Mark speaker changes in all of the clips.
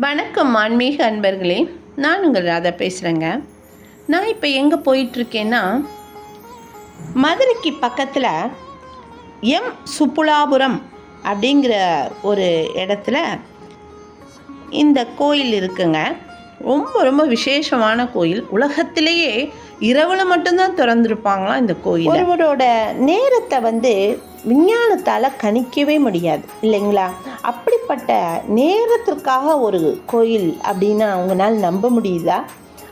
Speaker 1: வணக்கம் ஆன்மீக அன்பர்களே நான் உங்கள் ராதா பேசுகிறேங்க நான் இப்போ எங்கே போயிட்டுருக்கேன்னா மதுரைக்கு பக்கத்தில் எம் சுப்புலாபுரம் அப்படிங்கிற ஒரு இடத்துல இந்த கோயில் இருக்குங்க. ரொம்ப ரொம்ப விசேஷமான கோயில். உலகத்திலேயே இரவில் மட்டும்தான் திறந்துருப்பாங்களாம் இந்த கோயில்? ஒருவரோட நேரத்தை வந்து விஞ்ஞானத்தால் கணிக்கவே முடியாது. இல்லைங்களா? அப்படிப்பட்ட நேரத்திற்காக ஒரு கோயில் அப்படின்னு அவங்களால நம்ப முடியுதா?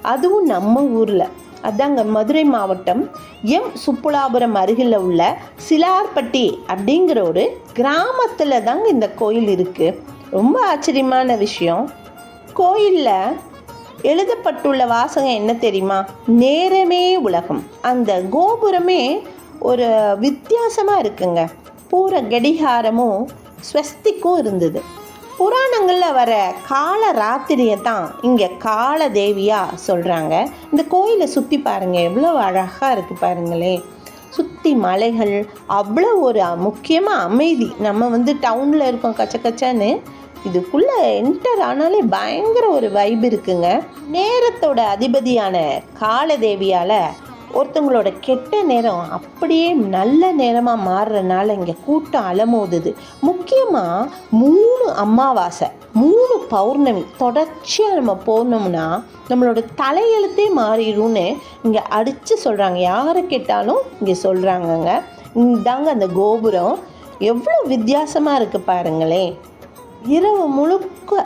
Speaker 1: அதுவும் நம்ம ஊரில். அதாங்க மதுரை மாவட்டம் எம். சுப்புலாபுரம் அருகில் உள்ள சிலார்பட்டி அப்படிங்கிற ஒரு கிராமத்தில் தாங்க இந்த கோயில் இருக்குது ரொம்ப ஆச்சரியமான விஷயம். கோயிலில் எழுதப்பட்டுள்ள வாசகம் என்ன தெரியுமா? நேரமே உலகம். அந்த கோபுரமே ஒரு வித்தியாசமாக இருக்குங்க. பூர கடிகாரமும் ஸ்வஸ்திக்கும் இருந்தது. புராணங்களில் வர கால ராத்திரியை தான் இங்கே கால தேவியாக சொல்கிறாங்க இந்த கோயிலை சுற்றி பாருங்கள் எவ்வளோ அழகாக இருக்குது பாருங்களேன் சுற்றி மலைகள் அவ்வளோ ஒரு முக்கியமாக அமைதி. நம்ம வந்து டவுனில் இருக்கோம் கச்ச கச்சன்னு. இதுக்குள்ளே என்டர் ஆனாலே பயங்கர ஒரு வைப் இருக்குங்க. நேரத்தோட அதிபதியான காலதேவியால் ஒருத்தவங்களோட கெட்ட நேரம் அப்படியே நல்ல நேரமாக மாறுறனால இங்கே கூட்டம் அலமோதுது. முக்கியமாக மூணு அமாவாசை மூணு பௌர்ணமி தொடர்ச்சியாக நம்ம போனோம்னா நம்மளோட தலையெழுத்தே மாறிடும்னு இங்கே அடித்து சொல்கிறாங்க யாரை கேட்டாலும் இங்கே சொல்கிறாங்கங்க இதாங்க அந்த கோபுரம். எவ்வளோ வித்தியாசமாக இருக்குது பாருங்களேன். இரவு முழுக்க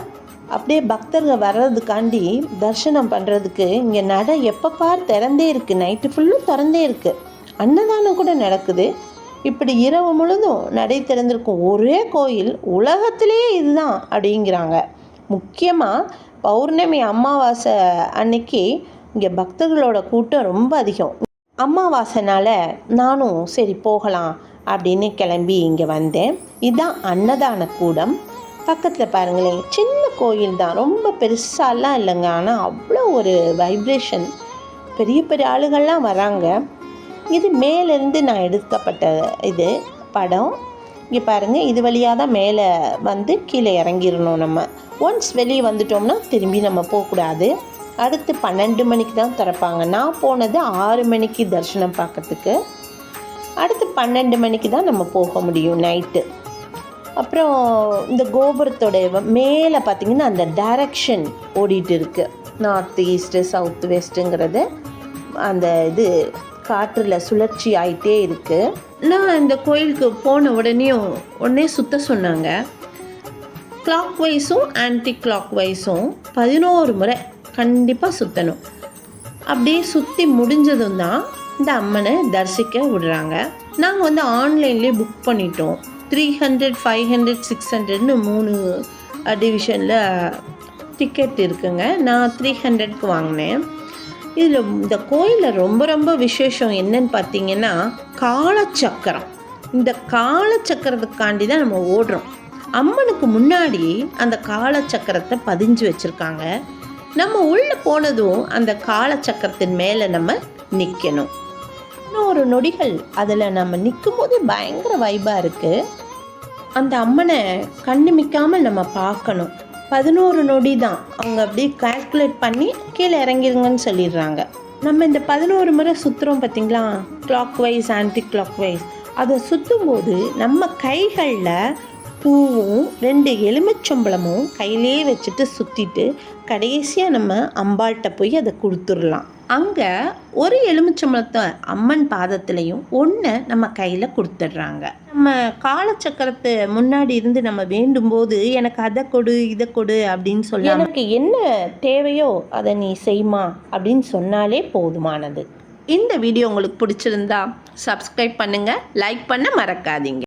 Speaker 1: அப்படியே பக்தர்கள் வர்றதுக்காண்டி தரிசனம் பண்ணுறதுக்கு இங்கே நடை எப்போ பார் திறந்தே இருக்குது நைட்டு ஃபுல்லும் திறந்தே இருக்குது அன்னதானம் கூட நடக்குது. இப்படி இரவு முழுதும் நடை திறந்திருக்கும் ஒரே கோயில் உலகத்திலேயே இதுதான் அப்படிங்கிறாங்க. முக்கியமாக பௌர்ணமி அமாவாசை அன்னைக்கு இங்கே பக்தர்களோட கூட்டம் ரொம்ப அதிகம். அமாவாசைனால் நானும் சரி போகலாம் அப்படின்னு கிளம்பி இங்கே வந்தேன். இதுதான் அன்னதான கூடம். பக்கத்தில் பாருங்களேன் சின்ன கோயில் தான். ரொம்ப பெருசாலாம் இல்லைங்க. ஆனால் அவ்வளோ ஒரு வைப்ரேஷன் பெரிய பெரிய ஆளுகள்லாம் வராங்க. இது மேலேருந்து நான் எடுக்கப்பட்ட இது படம். இங்கே பாருங்கள் இது வழியாக தான் மேலே வந்து கீழே இறங்கிடணும் நம்ம. ஒன்ஸ் வெளியே வந்துட்டோம்னா திரும்பி நம்ம போகக்கூடாது. அடுத்து பன்னெண்டு மணிக்கு தான் திறப்பாங்க. நான் போனது ஆறு மணிக்கு தரிசனம் பார்க்கறதுக்கு. அடுத்து பன்னெண்டு மணிக்கு தான் நம்ம போக முடியும் நைட்டு. அப்புறம் இந்த கோபுரத்தோட மேலே பார்த்திங்கன்னா அந்த டைரக்ஷன் ஓடிட்டு இருக்குது நார்த் ஈஸ்ட்டு சவுத் வெஸ்ட்டுங்கிறது அந்த இது காற்றில் சுழற்சி ஆகிட்டே இருக்குது நான் இந்த கோயிலுக்கு போன உடனேயும் உடனே சுத்த சொன்னாங்க. கிளாக் வைஸும் ஆன்டி கிளாக் வைஸும் பதினோரு முறை கண்டிப்பாக சுற்றணும் அப்படியே சுற்றி முடிஞ்சதும் தான் இந்த அம்மனை தரிசிக்க விடுறாங்க. நாங்கள் வந்து ஆன்லைன்லேயே புக் பண்ணிட்டோம். Three hundred five hundred six ஹண்ட்ரட்னு மூணு டிவிஷனில் டிக்கெட் இருக்குங்க. நான் த்ரீ ஹண்ட்ரட்க்கு வாங்கினேன். இதில் இந்த கோயிலில் ரொம்ப ரொம்ப விசேஷம் என்னன்னு பார்த்தீங்கன்னா காலச்சக்கரம். இந்த காலச்சக்கரத்துக்காண்டி தான் நம்ம ஓடுறோம். அம்மனுக்கு முன்னாடி அந்த காலச்சக்கரத்தை பதிஞ்சு வச்சுருக்காங்க. நம்ம உள்ளே போனதும் அந்த காலச்சக்கரத்தின் மேலே நம்ம நிற்கணும் இன்னொரு நொடிகள் அதில் நம்ம நிற்கும் போது பயங்கர வைபாக இருக்குது அந்த அம்மனை கண்ணிமிக்காமல் நம்ம பார்க்கணும். பதினோரு நொடி தான். அவங்க அப்படியே கால்குலேட் பண்ணி கீழே இறங்கிருங்கன்னு சொல்லிடுறாங்க. நம்ம இந்த பதினோரு முறை சுற்றுறோம் பார்த்தீங்களா? Clockwise anticlockwise அதை சுற்றும் போது நம்ம கைகளில் பூவும் ரெண்டு எலுமிச்சம்பளமும் கையிலே வச்சுட்டு சுற்றிட்டு கடைசியாக நம்ம அம்பாள்கிட்ட போய் அதை கொடுத்துடலாம். அங்கே ஒரு எலுமிச்சம்பழத்தை அம்மன் பாதத்துலேயும் ஒன்று நம்ம கையில் கொடுத்துட்றாங்க. நம்ம காலச்சக்கரத்தை முன்னாடி இருந்து நம்ம வேண்டும் போது எனக்கு அதை கொடு இதை கொடு அப்படின்னு சொல்லி எனக்கு என்ன தேவையோ அதை நீ செய்மா அப்படின்னு சொன்னாலே போதுமானது. இந்த வீடியோ உங்களுக்கு பிடிச்சிருந்தா சப்ஸ்கிரைப் பண்ணுங்கள் லைக் பண்ண மறக்காதீங்க.